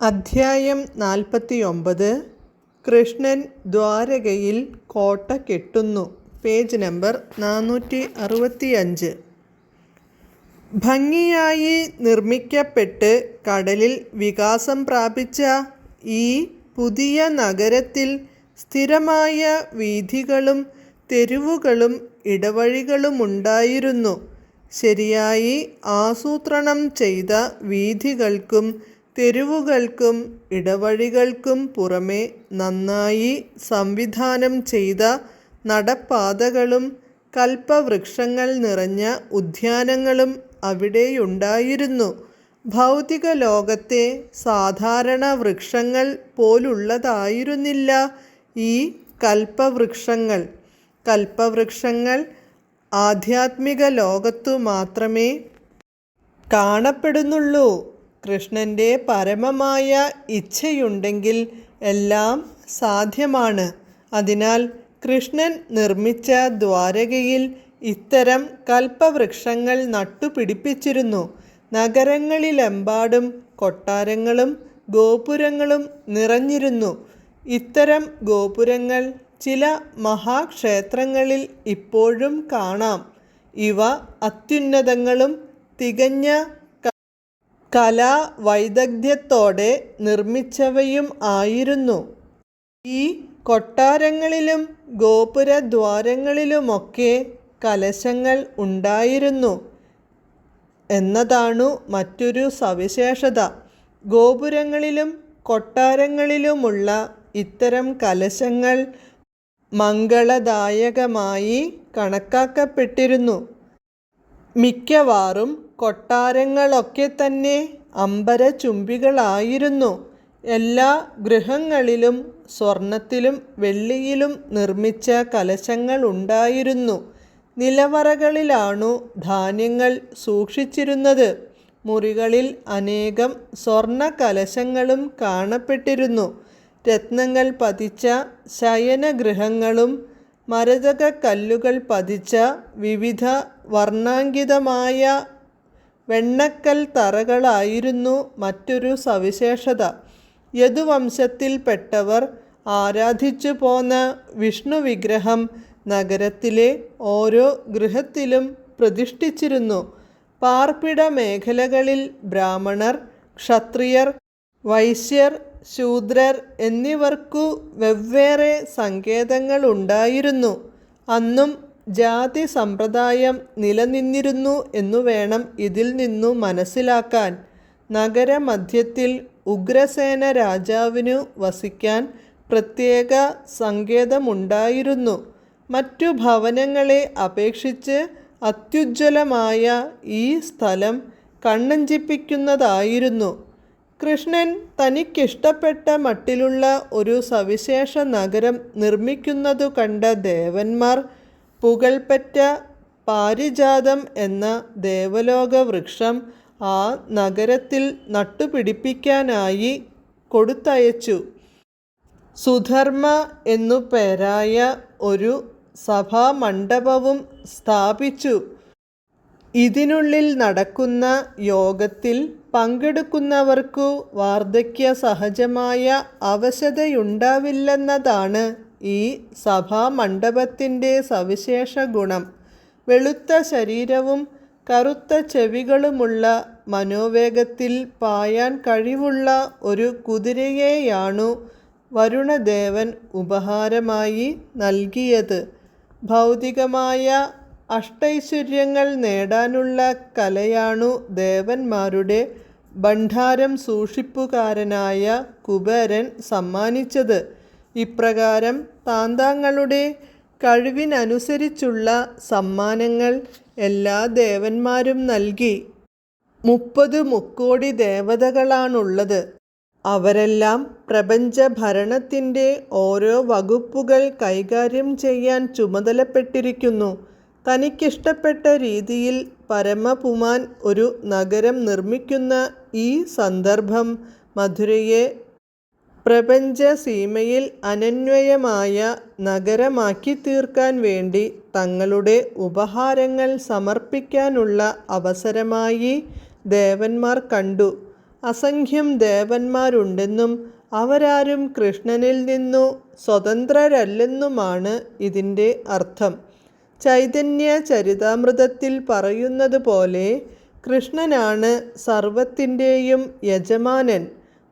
അധ്യായം നാൽപ്പത്തിയൊമ്പത്. കൃഷ്ണൻ ദ്വാരകയിൽ കോട്ട കെട്ടുന്നു. പേജ് നമ്പർ നാനൂറ്റി അറുപത്തിയഞ്ച് ഭംഗിയായി നിർമ്മിക്കപ്പെട്ട് കടലിൽ വികാസം പ്രാപിച്ച ഈ പുതിയ നഗരത്തിൽ സ്ഥിരമായ വീഥികളും തെരുവുകളും ഇടവഴികളുമുണ്ടായിരുന്നു ശരിയായി ആസൂത്രണം ചെയ്ത വീഥികൾക്കും തെരുവുകൾക്കും ഇടവഴികൾക്കും പുറമെ നന്നായി സംവിധാനം ചെയ്ത നടപ്പാതകളും കൽപ്പവൃക്ഷങ്ങൾ നിറഞ്ഞ ഉദ്യാനങ്ങളും അവിടെയുണ്ടായിരുന്നു. ഭൗതിക ലോകത്തെ സാധാരണ വൃക്ഷങ്ങൾ പോലുള്ളതായിരുന്നില്ല ഈ കൽപ്പവൃക്ഷങ്ങൾ. കൽപ്പവൃക്ഷങ്ങൾ ആധ്യാത്മിക ലോകത്തു മാത്രമേ കാണപ്പെടുന്നുള്ളൂ. കൃഷ്ണന്റെ പരമമായ ഇച്ഛയുണ്ടെങ്കിൽ എല്ലാം സാധ്യമാണ്. അതിനാൽ കൃഷ്ണൻ നിർമ്മിച്ച ദ്വാരകയിൽ ഇത്തരം കൽപ്പവൃക്ഷങ്ങൾ നട്ടുപിടിപ്പിച്ചിരുന്നു. നഗരങ്ങളിലെമ്പാടും കൊട്ടാരങ്ങളും ഗോപുരങ്ങളും നിറഞ്ഞിരുന്നു. ഇത്തരം ഗോപുരങ്ങൾ ചില മഹാക്ഷേത്രങ്ങളിൽ ഇപ്പോഴും കാണാം. ഇവ അത്യുന്നതങ്ങളും തികഞ്ഞ കലാവൈദഗ്ധ്യത്തോടെ നിർമ്മിച്ചവയും ആയിരുന്നു. ഈ കൊട്ടാരങ്ങളിലും ഗോപുരദ്വാരങ്ങളിലുമൊക്കെ കലശങ്ങൾ ഉണ്ടായിരുന്നു എന്നതാണു മറ്റൊരു സവിശേഷത. ഗോപുരങ്ങളിലും കൊട്ടാരങ്ങളിലുമുള്ള ഇത്തരം കലശങ്ങൾ മംഗളദായകമായി കണക്കാക്കപ്പെട്ടിരുന്നു. മിക്കവാറും കൊട്ടാരങ്ങളൊക്കെ തന്നെ അമ്പരചുംബികളായിരുന്നു. എല്ലാ ഗൃഹങ്ങളിലും സ്വർണത്തിലും വെള്ളിയിലും നിർമ്മിച്ച കലശങ്ങളുണ്ടായിരുന്നു. നിലവറകളിലാണു ധാന്യങ്ങൾ സൂക്ഷിച്ചിരുന്നത്. മുറികളിൽ അനേകം സ്വർണ കലശങ്ങളും കാണപ്പെട്ടിരുന്നു. രത്നങ്ങൾ പതിച്ച ശയനഗൃഹങ്ങളും മരതക കല്ലുകൾ പതിച്ച വിവിധ വർണാങ്കിതമായ വെണ്ണക്കൽ തറകളായിരുന്നു മറ്റൊരു സവിശേഷത. യദുവംശത്തിൽപ്പെട്ടവർ ആരാധിച്ചു പോന്ന വിഷ്ണു വിഗ്രഹം നഗരത്തിലെ ഓരോ ഗൃഹത്തിലും പ്രതിഷ്ഠിച്ചിരുന്നു. പാർപ്പിട മേഖലകളിൽ ബ്രാഹ്മണർ ക്ഷത്രിയർ വൈശ്യർ ശൂദ്രർ എന്നിവർക്കു വെവ്വേറെ സങ്കേതങ്ങളുണ്ടായിരുന്നു. അന്നും ജാതി സമ്പ്രദായം നിലനിന്നിരുന്നു എന്നു വേണം ഇതിൽ നിന്നു മനസ്സിലാക്കാൻ. നഗരമധ്യത്തിൽ ഉഗ്രസേന രാജാവിനു വസിക്കാൻ പ്രത്യേക സങ്കേതമുണ്ടായിരുന്നു. മറ്റു ഭവനങ്ങളെ അപേക്ഷിച്ച് അത്യുജ്വലമായ ഈ സ്ഥലം കണ്ണഞ്ചിപ്പിക്കുന്നതായിരുന്നു. കൃഷ്ണൻ തനിക്കിഷ്ടപ്പെട്ട മട്ടിലുള്ള ഒരു സവിശേഷ നഗരം നിർമ്മിക്കുന്നതു കണ്ട ദേവന്മാർ പുകൾപ്പറ്റ പാരിജാതം എന്ന ദേവലോക വൃക്ഷം ആ നഗരത്തിൽ നട്ടുപിടിപ്പിക്കാനായി കൊടുത്തയച്ചു. സുധർമ്മ എന്നു പേരായ ഒരു സഭാമണ്ഡപവും സ്ഥാപിച്ചു. ഇതിനുള്ളിൽ നടക്കുന്ന യോഗത്തിൽ പങ്കെടുക്കുന്നവർക്കു വാർദ്ധക്യ സഹജമായ അവശതയുണ്ടാവില്ലെന്നതാണ് ഈ സഭാമണ്ഡപത്തിന്റെ സവിശേഷ ഗുണം വെളുത്ത ശരീരവും കറുത്ത ചെവികളുമുള്ള മനോവേഗത്തിൽ പായാൻ കഴിവുള്ള ഒരു കുതിരയെയാണു വരുണദേവൻ ഉപഹാരമായി നൽകിയത്. ഭൗതികമായ അഷ്ടൈശ്വര്യങ്ങൾ നേടാനുള്ള കലയാണു ദേവന്മാരുടെ ഭണ്ഡാരം സൂക്ഷിപ്പുകാരനായ കുബേരൻ സമ്മാനിച്ചത്. ഇപ്രകാരം താന്താങ്ങളുടെ കഴിവിനനുസരിച്ചുള്ള സമ്മാനങ്ങൾ എല്ലാ ദേവന്മാരും നൽകി. മുപ്പത് മുക്കോടി ദേവതകളാണുള്ളത്. അവരെല്ലാം പ്രപഞ്ച ഭരണത്തിന്റെ ഓരോ വകുപ്പുകൾ കൈകാര്യം ചെയ്യാൻ ചുമതലപ്പെട്ടിരിക്കുന്നു. തനിക്കിഷ്ടപ്പെട്ട രീതിയിൽ പരമപുമാൻ ഒരു നഗരം നിർമ്മിക്കുന്ന ഈ സന്ദർഭം മധുരയെ പ്രപഞ്ച സീമയിൽ അനന്വയമായ നഗരമാക്കി തീർക്കാൻ വേണ്ടി തങ്ങളുടെ ഉപഹാരങ്ങൾ സമർപ്പിക്കാനുള്ള അവസരമായി ദേവന്മാർ കണ്ടു. അസംഖ്യം ദേവന്മാരുണ്ടെന്നും അവരാരും കൃഷ്ണനിൽ നിന്നു സ്വതന്ത്രരല്ലെന്നുമാണ് ഇതിന്റെ അർത്ഥം. ചൈതന്യ ചരിതാമൃതത്തിൽ പറയുന്നത് പോലെ കൃഷ്ണനാണ് സർവത്തിന്റെയും യജമാനൻ.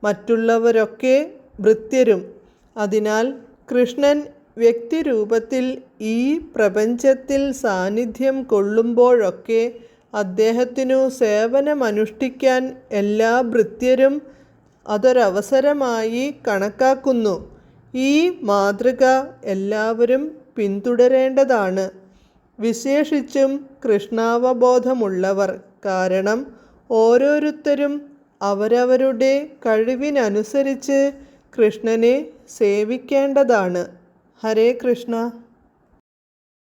മറ്റുള്ളവരൊക്കെ ഭൃത്യരും അതിനാൽ കൃഷ്ണൻ വ്യക്തിരൂപത്തിൽ ഈ പ്രപഞ്ചത്തിൽ സാന്നിധ്യം കൊള്ളുമ്പോഴൊക്കെ അദ്ദേഹത്തിനു സേവനമനുഷ്ഠിക്കാൻ എല്ലാ ഭൃത്യരും അതൊരവസരമായി കണക്കാക്കുന്നു. ഈ മാതൃക എല്ലാവരും പിന്തുടരേണ്ടതാണ്. വിശേഷിച്ചും കൃഷ്ണാവബോധമുള്ളവർ. കാരണം ഓരോരുത്തരും അവരവരുടെ കഴിവിനനുസരിച്ച് കൃഷ്ണനെ സേവിക്കേണ്ടതാണ്. ഹരേ കൃഷ്ണ.